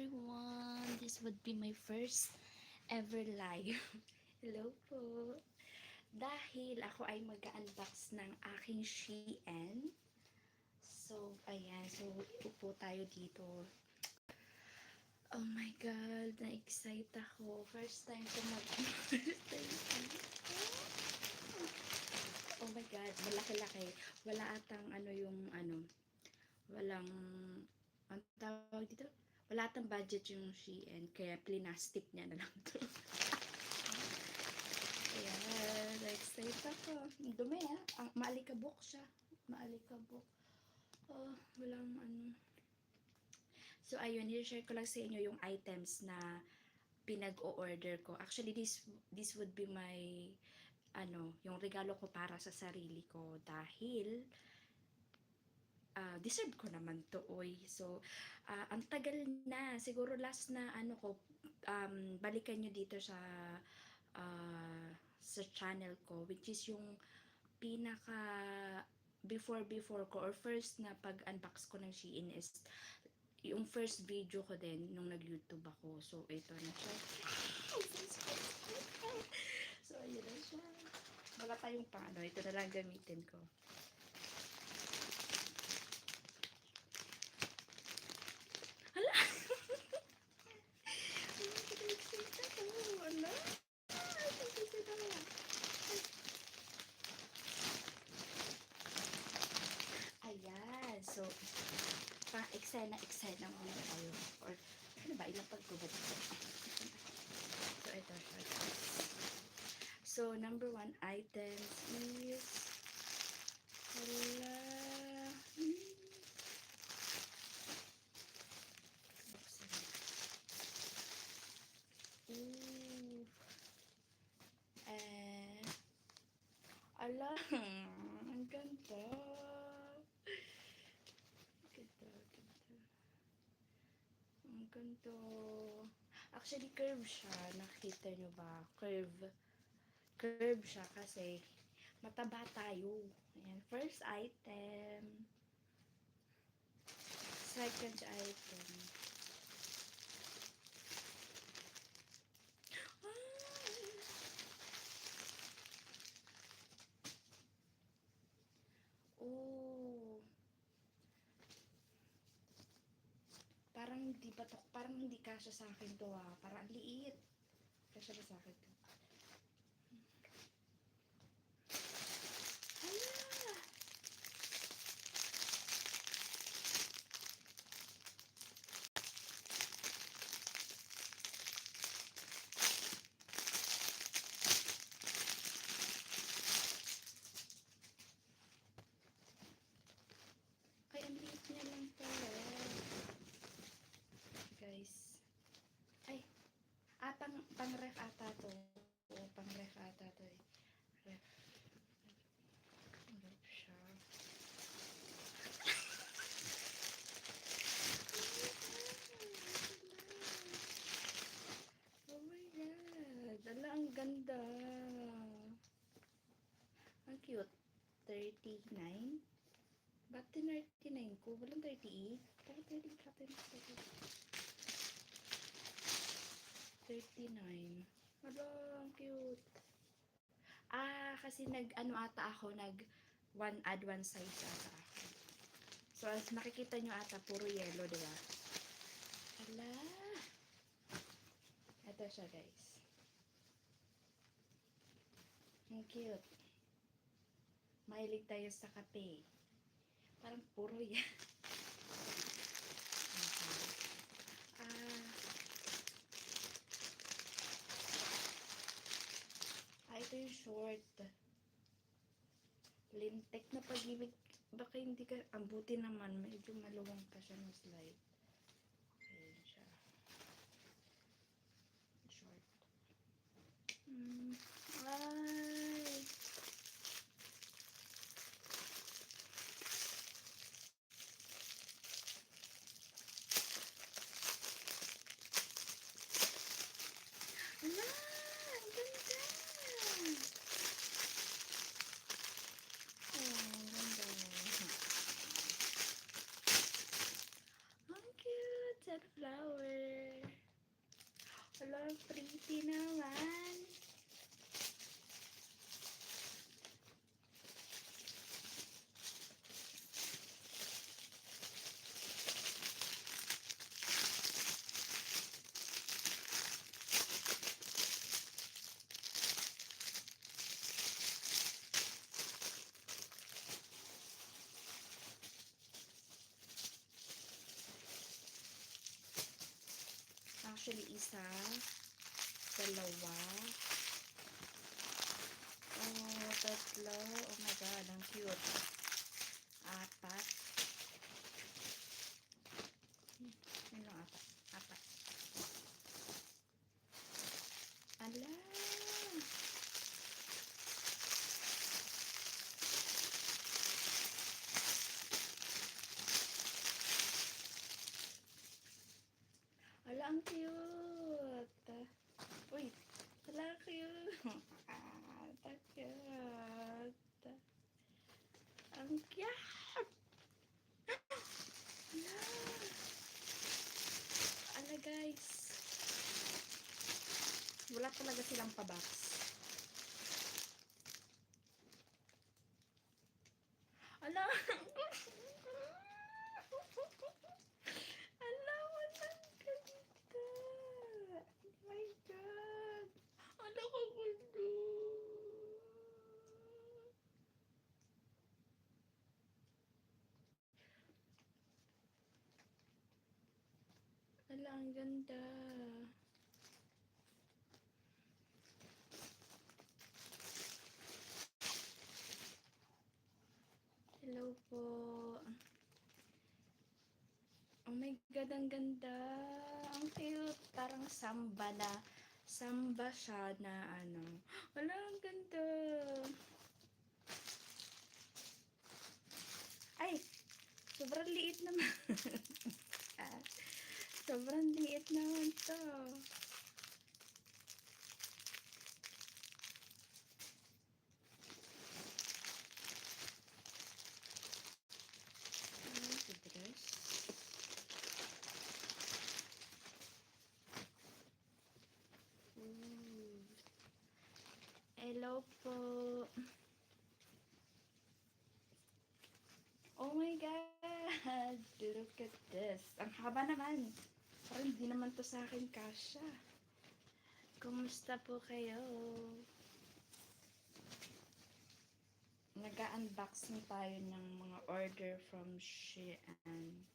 everyone! This would be my first ever live. Hello po! Dahil ako ay mag-unbox ng aking Shein. So, ayan. So, upo tayo dito. Oh my God! Na-excite ako. First time ko mag... First time. Oh my God! Malaki-laki. Wala atang ano yung ano... Walang... Ang tawag dito? Wala atang budget yung Shein. Kaya plinastic niya na lang to. Ayan. Na-excite ako. Dumi ah. Ang maalikabok siya. Maalikabok. Oh, walang ano... So, ayun, i-share ko lang sa inyo yung items na pinag-o-order ko. Actually, this this would be my ano, yung regalo ko para sa sarili ko dahil ah, deserve ko naman to, oy. So, ah, ang tagal na, siguro last na ano ko, um, balikan nyo dito sa ah, sa channel ko, which is yung pinaka before before ko or first na pag-unbox ko ng Shein is yung first video ko din nung nag-YouTube ako. So, ito na siya. so, ayun na siya. Wala tayong pang ano. Ito na lang gamitin ko. Hala! Wala! Ayan. So, pa eksena eksena muna tayo. Or ano ba pagkubad ko? So ito guys so number one is wala hmm. Buksan. Ooh. eh ala ang ganda Ganda, ganda. Ang ganda. Actually, curve siya. Nakita nyo ba? Curve. Curve siya kasi mataba tayo. Ayan. First item. Second item. Oh. Parang hindi ba to, hindi kasya sa akin to ah. Parang ang liit. Kasya ba sa akin to? Hala! Ay, ang liit niya lang pala. Guys. Ay. Ah, pang, pang ref ata to. Oo, pang ref ata to eh. Ref. Ref siya. Oh my God. Ala, ang ganda. Ang cute. 39. Ba't 39 ko? Walang 38? Bakit 38 ka 39. Hala, ang cute. Ah, kasi nag, ano ata ako, nag one add one size ata ako. So, as nakikita nyo ata, puro yellow, di ba? Hala. Ito siya, guys. Ang cute. Mahilig tayo sa kape. Parang puro yan. Ah. Ah, ito yung short. Lintek na pag-ibig. Baka hindi ka, ang buti naman, medyo maluwang pa siya ng slide. Ayan siya. Short. Mm. Ay! Ala! Ang ganda! Oh, ang ganda. Ang cute! Sunflower! Hello, pretty naman. Actually, isa, dalawa, oh, tatlo, oh my god, ang cute. Apat. Hmm, Yun lang, apat. Apat. Ala! Ala, ang cute. Uy, ala, ang cute. Ah, ang cute. Ang cute. Ala. Ala, guys. Wala talaga silang pabox. Ala. Ala, walang ganda. Oh my God. Ala, kaganda. Ala, ang ganda. Hello po. Oh my God, ang ganda. Ang cute. Parang samba na. Samba siya na ano. Wala, ang ganda. Ay, sobrang liit naman. Ah, sobrang liit naman to. Ano ito, dress? Ooh. Hello po. Oh my God! Look at this. Ang haba naman. Parang hindi naman to sa akin kasha. Kumusta po kayo? Nag-unboxing tayo ng mga order from Shein.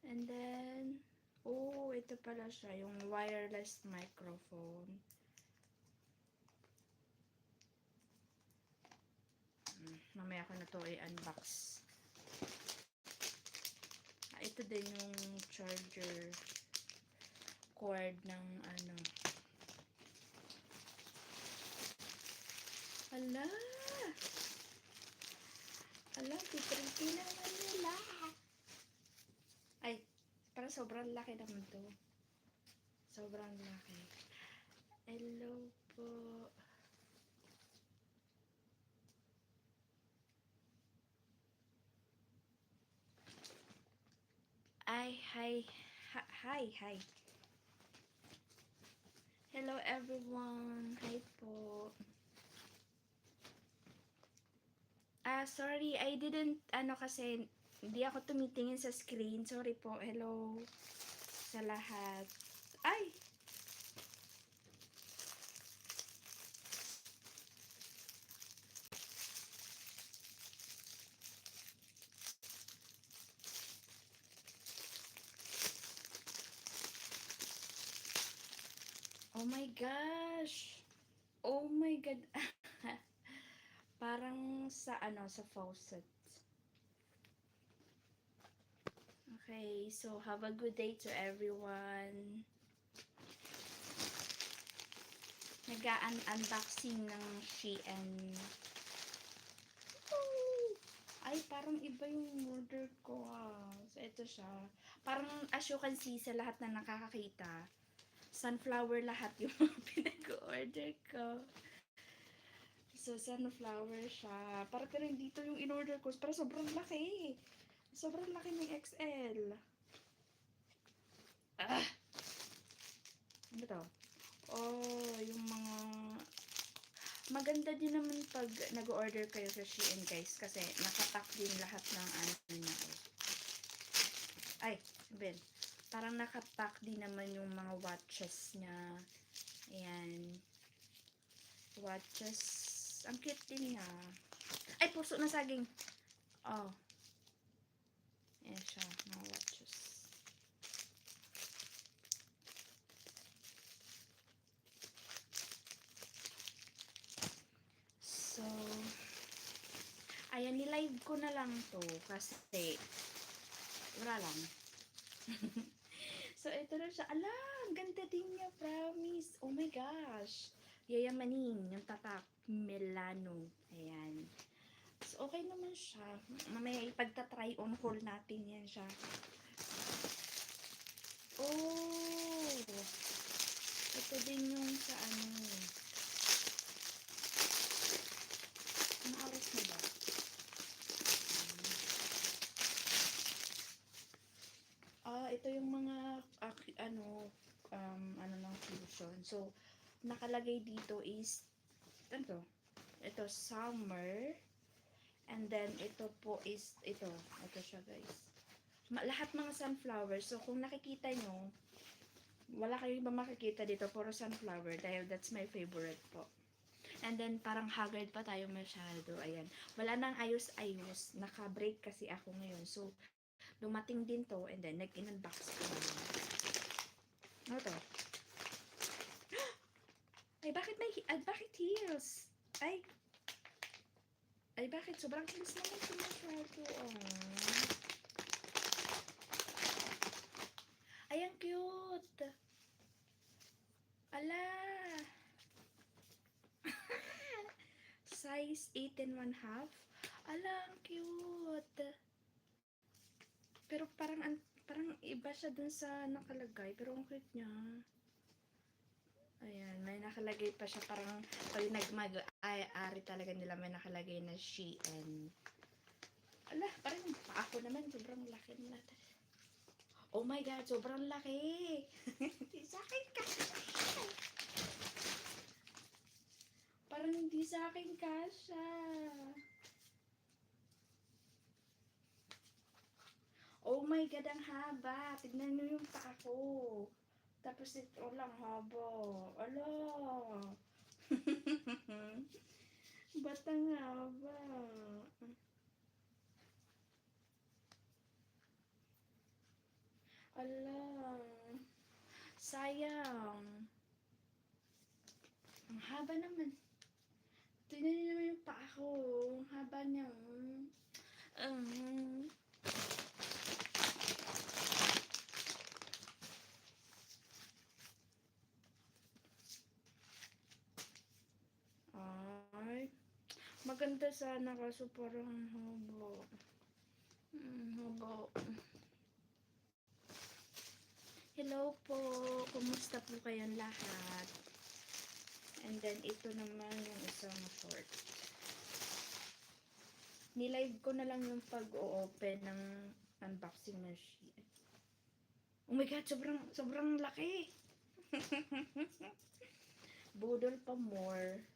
And then, oh, ito pala siya, yung wireless microphone. Mm, Mamaya ko na to i-unbox. Ah, ito din yung charger cord ng ano. Ala! Ala, pretty naman nila. Ay, para sobrang laki naman to. Sobrang laki. Hello po. Ay, hi. Hi, hi. Hello everyone. Hi po. Ah, sorry, I didn't, ano kasi, hindi ako tumitingin sa screen. Sorry po. Hello sa lahat. Ay! Oh my gosh! Oh my God! Parang sa ano, sa faucet. Okay, so have a good day to everyone. Nag-unboxing ng Shein. Ay, parang iba yung order ko ah. So, ito siya. Parang as you can see sa lahat na nakakakita, sunflower lahat yung pinag-order ko. So, sunflower siya. Para pero dito yung in-order ko. Pero sobrang laki. Sobrang laki ng XL. Ah! Ano to? Oh, yung mga... Maganda din naman pag nag-order kayo sa Shein guys kasi nakapack din lahat ng ano niya. Ay, Ben. Parang nakapack din naman yung mga watches niya. Ayan. Watches. Ang cute din niya. Ay, puso na saging. Oh. Ayan siya, mga watches. So, ayan, nilive ko na lang to kasi wala lang. so, ito na siya. Ala, ang ganda din niya, promise. Oh my gosh. Yayamanin, yung tatak. Milano. Ayan. So, okay naman siya. Mamaya ipagta-try on haul natin yan siya. Oh! Ito din yung sa ano. Ano oras na ba? Ah, ito yung mga ak- ano um ano fusion. So nakalagay dito is ano to? Ito summer and then ito po is ito. Ito siya guys. Ma- lahat mga sunflower. So kung nakikita nyo, wala kayong iba makikita dito. Puro sunflower dahil that's my favorite po. And then, parang haggard pa tayo masyado. Ayan. Wala nang ayos-ayos. Naka-break kasi ako ngayon. So, dumating din to. And then, nag-in-unbox ko. Ano to? Ay, bakit may... Ay, bakit heels? Ay. Ay, bakit? Sobrang heels naman ito masyado. Ay, ang cute. Ala. Size 8 and 1 half. Ala, ang cute. Pero parang an parang iba siya dun sa nakalagay. Pero ang cute niya. Ayan, may nakalagay pa siya. Parang pag nagmag-ari talaga nila may nakalagay na she and Ala, parang pa ako naman. Sobrang laki nila. Oh my God, sobrang laki. sa akin ka. Parang hindi sa akin kasha. Oh my God, ang haba. Tignan nyo yung paa ko. Tapos ito lang haba. Ala. Ba't ang haba? Ala. Sayang. Ang haba naman. Tignan niyo naman yung paa ko. Ang haba niya. Um, ay. Maganda sana kaso parang haba. Mm, haba. Hello po. Kumusta po kayong lahat? And then, ito naman yung isang short. Nilive ko na lang yung pag-o-open ng unboxing machine. Oh my God, sobrang, sobrang laki. Budol pa more.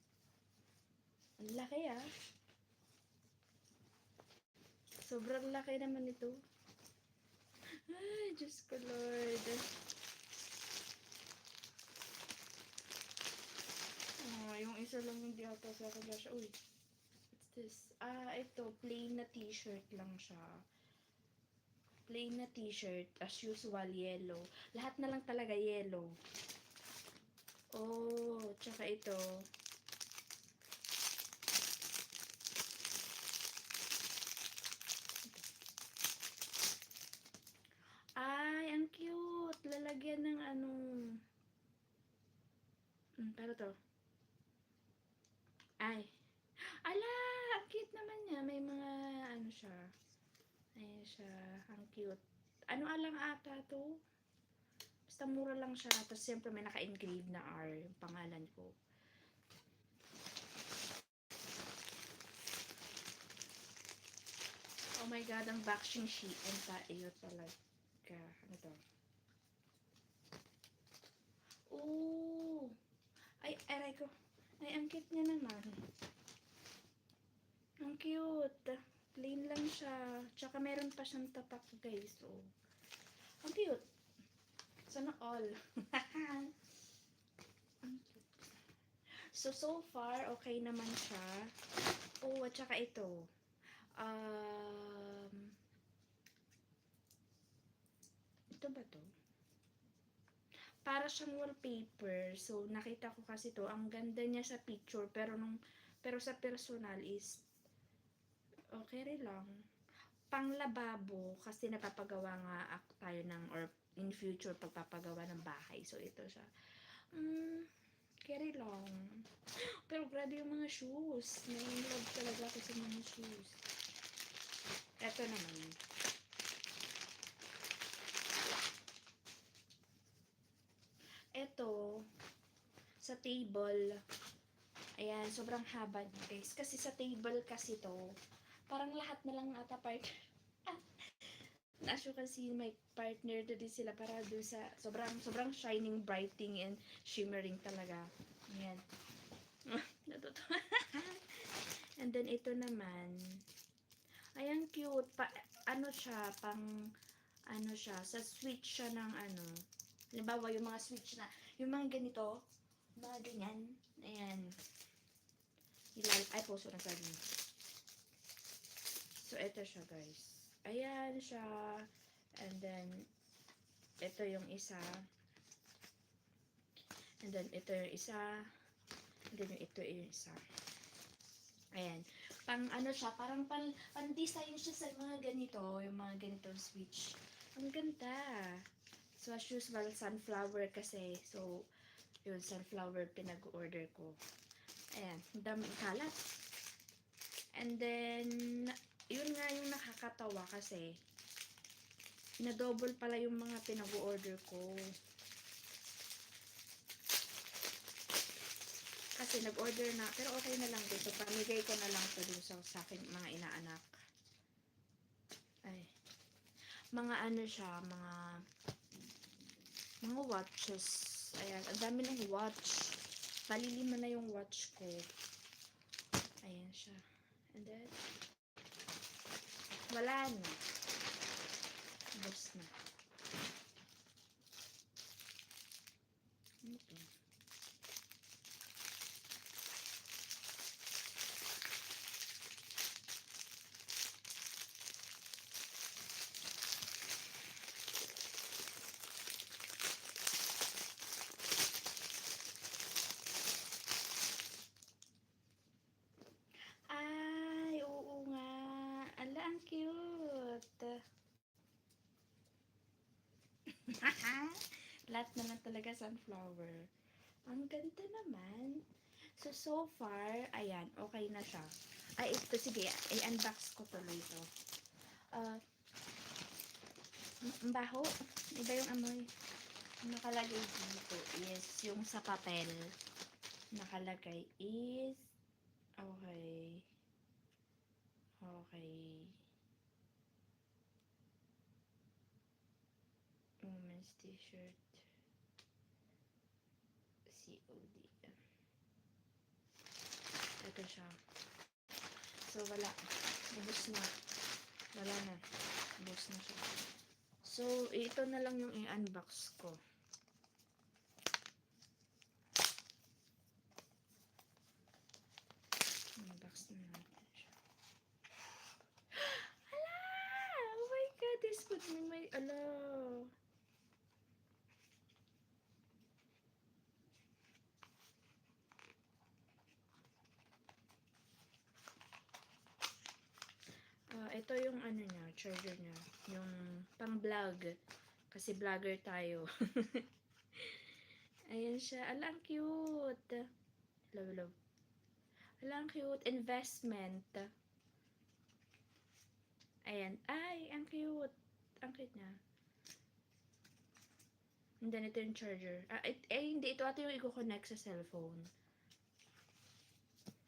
Ang laki ah. Sobrang laki naman ito. Ay, Diyos ko Lord. Oh, yung isa lang hindi ata sa akin. Uy, what's this? Ah, ito, plain na t-shirt lang siya. Plain na t-shirt, as usual, yellow. Lahat na lang talaga yellow. Oh, tsaka ito. Ay, ang cute. Lalagyan ng ano. Hmm, pero to. Ay. Ala, ang cute naman niya. May mga ano siya. Ayan siya. Ang cute. Ano alang ata to? Basta mura lang siya. Tapos siyempre may naka-engrave na R. Yung pangalan ko. Oh my God, ang boxing sheet. Ang tayo talaga. Ano to? Oh. Ay, aray ko. Ay, ang cute niya naman. Ang cute. Plain lang siya. Tsaka meron pa siyang tatak, guys. Oh. Ang cute. Sana all. So, so far, okay naman siya. Oh, at saka ito. Um, ito ba to? Para siyang wallpaper. So, nakita ko kasi to. Ang ganda niya sa picture. Pero nung, pero sa personal is, okay rin lang. Panglababo. Kasi napapagawa nga ako tayo ng, or in future, pagpapagawa ng bahay. So, ito siya. Mm, carry lang. Pero grabe yung mga shoes. Nai-love talaga ako sa mga shoes. Ito naman. Ito, sa table, ayan, sobrang haba guys. Kasi sa table kasi to, parang lahat na lang ata part. As you can see, may partner na din sila para dun sa sobrang sobrang shining, brightening, and shimmering talaga. Ayan. Natutuwa. and then ito naman, ayan cute. Pa, ano siya, pang, ano siya, sa switch siya ng ano, Halimbawa, yung mga switch na, yung mga ganito, mga ganyan, ayan. Ilal, ay, puso na sabi. So, ito siya, guys. Ayan siya. And then, ito yung isa. And then, ito yung isa. And then, yung ito yung isa. Ayan. Pang, ano siya, parang pan, pan-design siya sa mga ganito, yung mga ganitong switch. Ang ganda. So, as usual, sunflower kasi. So, yun, sunflower pinag-order ko. Ayan, ang daming kalat. And then, yun nga yung nakakatawa kasi, na-double pala yung mga pinag-order ko. Kasi nag-order na, pero okay na lang dito. Pamigay ko na lang to dun sa, sa aking mga inaanak. Ay. Mga ano siya, mga mga watches. Ayan, ang dami ng watch. Palilima na yung watch ko. Ayan siya. And then, wala na. Bus na. Ano to? Ay, oo nga. Ala, ang cute. Lahat naman talaga sunflower. Ang ganda naman. So, so far, ayan, okay na siya. Ay, ito, sige, i-unbox ko tuloy ito. Ah, ang baho. Iba yung amoy. Nakalagay dito is yung sa papel. Nakalagay is Okay. Okay. Women's t-shirt. COD. Ito siya. So, wala. Ubus na. Wala na. Ubus na siya. So, ito na lang yung i-unbox ko. Unbox na natin siya. Ala! Oh my God! This put me my... Ala! Ah, ito yung ano niya, charger niya. Yung pang vlog. Kasi vlogger tayo. Ayan siya. Ala, ang cute. Love, love. Ala, ang cute. Investment. Ayan. Ay, ang cute. Ang cute niya. And then, ito yung charger. Ah, it, eh, hindi. Ito ata yung i-connect sa cellphone.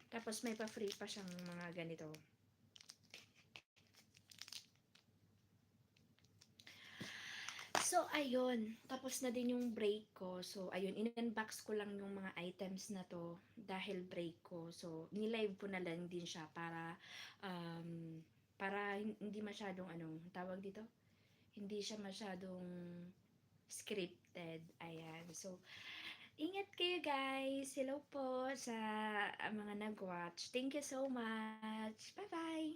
Tapos, may pa-free pa siyang mga ganito. So, ayun. Tapos na din yung break ko. So, ayun. In-unbox ko lang yung mga items na to dahil break ko. So, nilive ko na lang din siya para, um, para hindi masyadong, anong tawag dito? Hindi siya masyadong scripted. Ayan. So, ingat kayo guys. Hello po sa mga nag-watch. Thank you so much. Bye-bye.